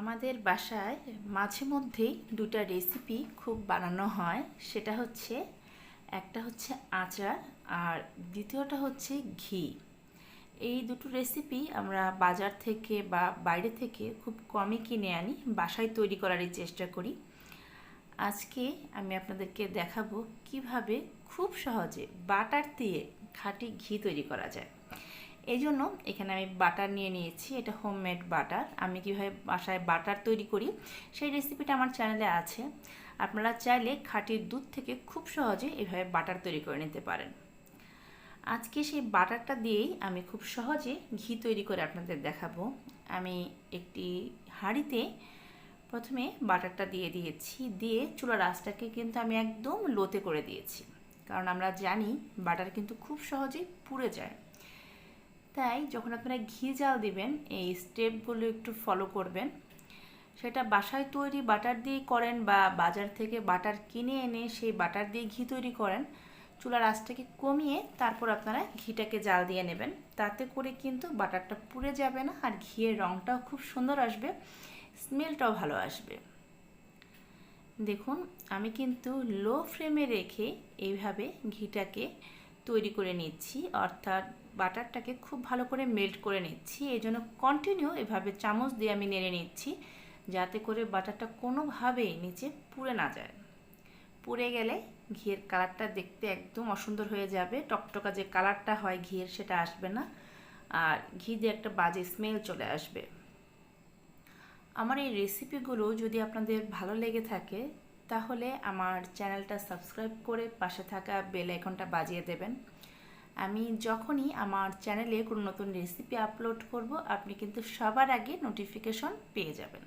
আমাদের বাসায় মাঝে মধ্যেই দুটা রেসিপি খুব বানানো হয়। সেটা হচ্ছে, একটা হচ্ছে আচার আর দ্বিতীয়টা হচ্ছে ঘি। এই দুটো রেসিপি আমরা বাজার থেকে বা বাইরে থেকে খুব কমই কিনে আনি, বাসায় তৈরি করারই চেষ্টা করি। আজকে আমি আপনাদেরকে দেখাবো কীভাবে খুব সহজে বাটার দিয়ে খাঁটি ঘি তৈরি করা যায়। এই জন্য এখানে আমি বাটার নিয়ে নিয়েছি, এটা হোমমেড বাটার। আমি কীভাবে বাসায় বাটার তৈরি করি, সেই রেসিপিটা আমার চ্যানেলে আছে। আপনারা চাইলে খাঁটির দুধ থেকে খুব সহজে এভাবে বাটার তৈরি করে নিতে পারেন। আজকে সেই বাটারটা দিয়েই আমি খুব সহজে ঘি তৈরি করে আপনাদের দেখাবো। আমি একটি হাঁড়িতে প্রথমে বাটারটা দিয়ে দিয়েছি, দিয়ে চুলার আঁচটাকে কিন্তু আমি একদম লোতে করে দিয়েছি। কারণ আমরা জানি বাটার কিন্তু খুব সহজেই পুড়ে যায়। তাই যখন আপনারা ঘি জাল দিবেন, এই স্টেপগুলো একটু ফলো করবেন। সেটা বাসায় তৈরি বাটার দিয়ে করেন বা বাজার থেকে বাটার কিনে এনে সেই বাটার দিয়ে ঘি তৈরি করেন। চুলার আঁচটাকে কমিয়ে তারপর আপনারা ঘিটাকে জাল দিয়ে নেবেন। তাতে করে কিন্তু বাটারটা পুড়ে যাবে না আর ঘিয়ের রঙটাও খুব সুন্দর আসবে স্মেলটাও ভালো আসবে। দেখুন, আমি কিন্তু লো ফ্লেমে রেখে এইভাবে ঘিটাকে তৈরি করে নিচ্ছি, অর্থাৎ বাটারটাকে খুব ভালো করে মেল্ট করে নিচ্ছি। এই জন্য কন্টিনিউ এভাবে চামচ দিয়ে আমি নেড়ে নিচ্ছি, যাতে করে বাটারটা কোনোভাবেই নিচে পুড়ে না যায়। পুড়ে গেলে ঘিয়ের কালারটা দেখতে একদম অসুন্দর হয়ে যাবে। টকটকা যে কালারটা হয় ঘিয়ের সেটা আসবে না। আর ঘি দিয়ে একটা বাজে স্মেল চলে আসবে। আমার এই রেসিপিগুলো যদি আপনাদের ভালো লেগে থাকে তাহলে আমার চ্যানেলটা সাবস্ক্রাইব করে পাশে থাকা বেল আইকনটা বাজিয়ে দেবেন। আমি যখনই আমার চ্যানেলে কোনো নতুন রেসিপি আপলোড করব, আপনি কিন্তু সবার আগে নোটিফিকেশন পেয়ে যাবেন।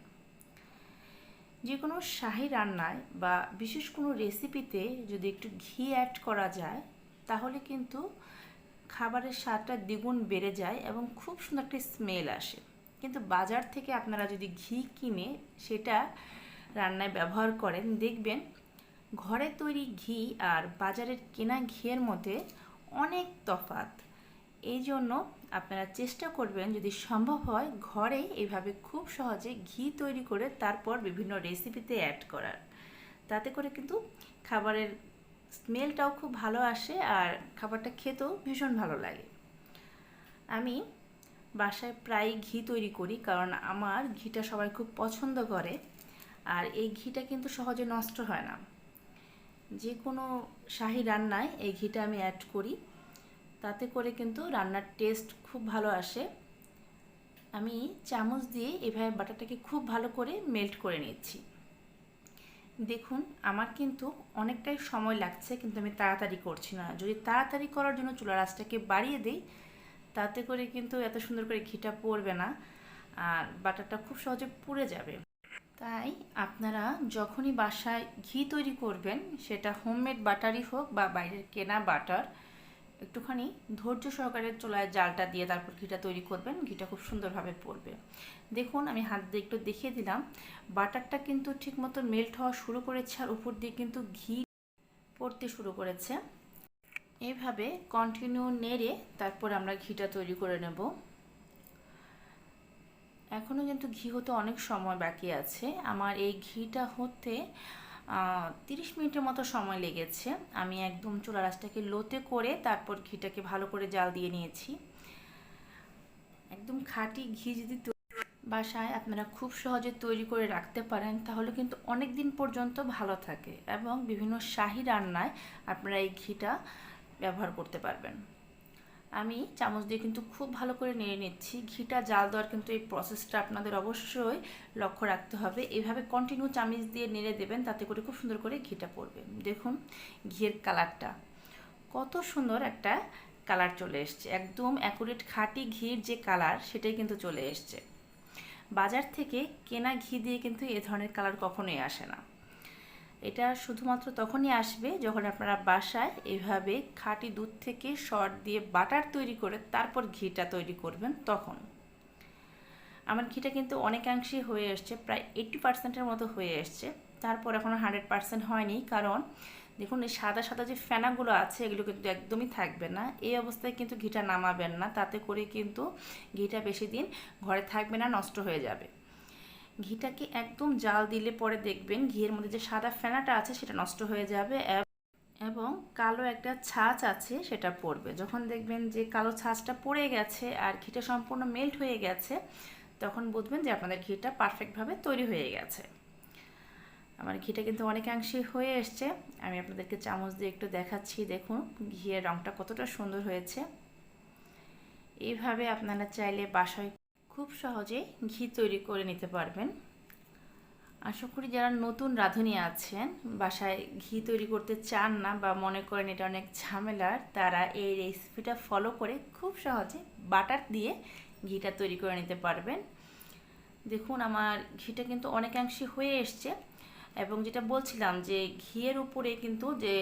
যে কোনো শাহি রান্নায় বা বিশেষ কোনো রেসিপিতে যদি একটু ঘি অ্যাড করা যায়, তাহলে কিন্তু খাবারের স্বাদটা দ্বিগুণ বেড়ে যায় এবং খুব সুন্দর একটা স্মেল আসে। কিন্তু বাজার থেকে আপনারা যদি ঘি কিনে সেটা রান্নায় ব্যবহার করেন, দেখবেন ঘরে তৈরি ঘি আর বাজারের কেনা ঘিয়ের মধ্যে অনেক তফাত এই জন্য আপনারা চেষ্টা করবেন যদি সম্ভব হয় ঘরে এইভাবে খুব সহজে ঘি তৈরি করে তারপর বিভিন্ন রেসিপিতে অ্যাড করার। তাতে করে কিন্তু খাবারের স্মেলটাও খুব ভালো আসে আর খাবারটা খেতেও ভীষণ ভালো লাগে। আমি বাসায় প্রায় ঘি তৈরি করি কারণ আমার ঘিটা সবাই খুব পছন্দ করে। আর এই ঘিটা কিন্তু সহজে নষ্ট হয় না। যে কোনো শাহি রান্নায় এই ঘিটা আমি অ্যাড করি। তাতে করে কিন্তু রান্নার টেস্ট খুব ভালো আসে। আমি চামচ দিয়ে এভাবে বাটারটাকে খুব ভালো করে মেল্ট করে নিচ্ছি। দেখুন, আমার কিন্তু অনেকটাই সময় লাগছে, কিন্তু আমি তাড়াতাড়ি করছি না। যদি তাড়াতাড়ি করার জন্য চুলার আঁচটাকে বাড়িয়ে দিই, তাতে করে কিন্তু এত সুন্দর করে ঘিটা পড়বে না, আর বাটারটা খুব সহজে পুড়ে যাবে। তাই আপনারা যখনই বাসায় ঘি তৈরি করবেন, সেটা হোমমেড বাটারই হোক বা বাইরের কেনা বাটার একটুখানি ধৈর্য সহকারে চোলায় জালটা দিয়ে তারপর ঘিটা তৈরি করবেন। ঘিটা খুব সুন্দরভাবে পড়বে। দেখুন, আমি হাত দিয়ে একটু দেখিয়ে দিলাম। বাটারটা কিন্তু ঠিকমতো মেল্ট হওয়া শুরু করেছে আর উপর দিয়ে কিন্তু ঘি পড়তে শুরু করেছে। এইভাবে কন্টিনিউ নেড়ে তারপর আমরা ঘিটা তৈরি করে নেব। এখনও কিন্তু ঘি হতে অনেক সময় বাকি আছে। আমার এই ঘিটা হতে তিরিশ মিনিটের মতো সময় লেগেছে। আমি একদম চুলা রাসটাকে লোতে করে তারপর ঘিটাকে ভালো করে জাল দিয়ে নিয়েছি। একদম খাঁটি ঘি যদি বাসায় আপনারা খুব সহজে তৈরি করে রাখতে পারেন, তাহলে কিন্তু অনেক দিন পর্যন্ত ভালো থাকে এবং বিভিন্ন শাহি রান্নায় আপনারা এই ঘিটা ব্যবহার করতে পারবেন। আমি চামচ দিয়ে কিন্তু খুব ভালো করে নেড়ে নিচ্ছি। ঘিটা জাল দেওয়ার কিন্তু এই প্রসেসটা আপনাদের অবশ্যই লক্ষ্য রাখতে হবে। এভাবে কন্টিনিউ চামচ দিয়ে নেড়ে দেবেন, তাতে করে খুব সুন্দর করে ঘিটা পড়বে। দেখুন, ঘিয়ের কালারটা কত সুন্দর একটা কালার চলে এসছে। একদম অ্যাকুরেট খাঁটি ঘির যে কালার সেটাই কিন্তু চলে এসছে। বাজার থেকে কেনা ঘি দিয়ে কিন্তু এ ধরনের কালার কখনোই আসে না। এটা শুধুমাত্র তখনই আসবে যখন আপনারা বাসায় এভাবে খাঁটি দুধ থেকে শর্ট দিয়ে বাটার তৈরি করে তারপর ঘিটা তৈরি করবেন তখন। আমার ঘিটা কিন্তু অনেকাংশেই হয়ে এসছে প্রায় এইট্টি পার্সেন্টের মতো হয়ে এসছে তারপর এখনও হান্ড্রেড পার্সেন্ট হয়নি, কারণ দেখুন এই সাদা সাদা যে ফেনাগুলো আছে এগুলো কিন্তু একদমই থাকবে না। এই অবস্থায় কিন্তু ঘিটা নামাবেন না, তাতে করে কিন্তু ঘিটা বেশি দিন ঘরে থাকবে না, নষ্ট হয়ে যাবে। ঘিটাকে একদম জাল দিলে পরে দেখবেন ঘিয়ের মধ্যে যে সাদা ফেনাটা আছে সেটা নষ্ট হয়ে যাবে এবং কালো একটা ছাঁচ আছে সেটা পড়বে। যখন দেখবেন যে কালো ছাঁচটা পড়ে গেছে আর ঘিটা সম্পূর্ণ মেল্ট হয়ে গেছে, তখন বুঝবেন যে আপনাদের ঘিটা পারফেক্টভাবে তৈরি হয়ে গেছে। আমার ঘিটা কিন্তু অনেকাংশেই হয়ে এসছে। আমি আপনাদেরকে চামচ দিয়ে একটু দেখাচ্ছি। দেখুন, ঘিয়ের রঙটা কতটা সুন্দর হয়েছে। এইভাবে আপনারা চাইলে বাসায় খুব সহজে ঘি তৈরি করে নিতে পারবেন। আশা করি যারা নতুন রাঁধুনি আছেন, বাসায় ঘি তৈরি করতে চান না বা মনে করেন এটা অনেক ঝামেলার, তারা এই রেসিপিটা ফলো করে খুব সহজে বাটার দিয়ে ঘিটা তৈরি করে নিতে পারবেন। দেখুন, আমার ঘিটা কিন্তু অনেকাংশে হয়ে এসছে এবং যেটা বলছিলাম যে ঘিয়ের উপরে কিন্তু যে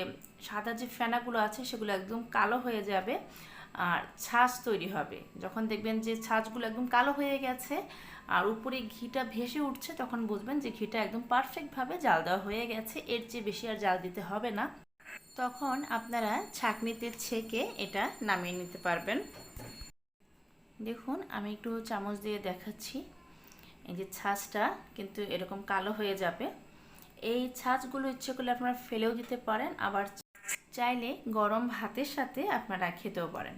সাদা যে ফেনাগুলো আছে সেগুলো একদম কালো হয়ে যাবে। আর ছাঁচ তৈরি হবে। যখন দেখবেন যে ছাঁচগুলো একদম কালো হয়ে গেছে আর উপরে ঘিটা ভেসে উঠছে, তখন বুঝবেন যে ঘিটা একদম পারফেক্টভাবে জাল দেওয়া হয়ে গেছে। এর চেয়ে বেশি আর জাল দিতে হবে না। তখন আপনারা ছাঁকনিতে ছেঁকে এটা নামিয়ে নিতে পারবেন। দেখুন, আমি একটু চামচ দিয়ে দেখাচ্ছি। এই যে ছাঁচটা কিন্তু এরকম কালো হয়ে যাবে। এই ছাঁচগুলো ইচ্ছে করলে আপনারা ফেলেও দিতে পারেন, আবার চাইলে গরম ভাতের সাথে আপনারা খেতেও পারেন।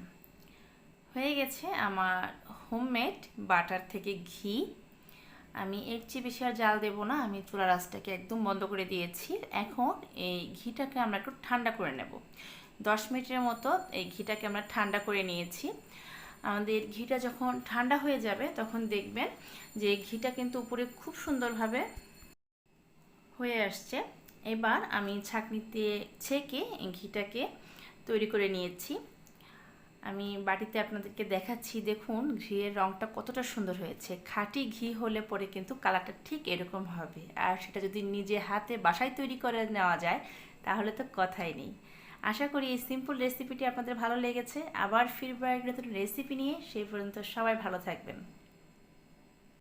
হয়ে গেছে আমার হোমমেড বাটার থেকে ঘি। আমি এর চেয়ে বেশি আর জাল দেবো না, আমি চুলা রাসটাকে একদম বন্ধ করে দিয়েছি। এখন এই ঘিটাকে আমরা একটু ঠান্ডা করে নেব। দশ মিনিটের মতো এই ঘিটাকে আমরা ঠান্ডা করে নিয়েছি। আমাদের ঘিটা যখন ঠান্ডা হয়ে যাবে, তখন দেখবেন যে ঘিটা কিন্তু উপরে খুব সুন্দরভাবে হয়ে আসছে। এবার আমি ছাঁকনিতে ছেঁকে ঘিটাকে তৈরি করে নিয়েছি। আমি বাটিতে আপনাদেরকে দেখাচ্ছি, দেখুন ঘিয়ের রঙটা কতটা সুন্দর হয়েছে। খাঁটি ঘি হলে পরে কিন্তু কালারটা ঠিক এরকম হবে। আর সেটা যদি নিজে হাতে বাসায় তৈরি করে নেওয়া যায়, তাহলে তো কথাই নেই। আশা করি এই সিম্পল রেসিপিটি আপনাদের ভালো লেগেছে। আবার ফিরবার নতুন রেসিপি নিয়ে সেই পর্যন্ত সবাই ভালো থাকবেন।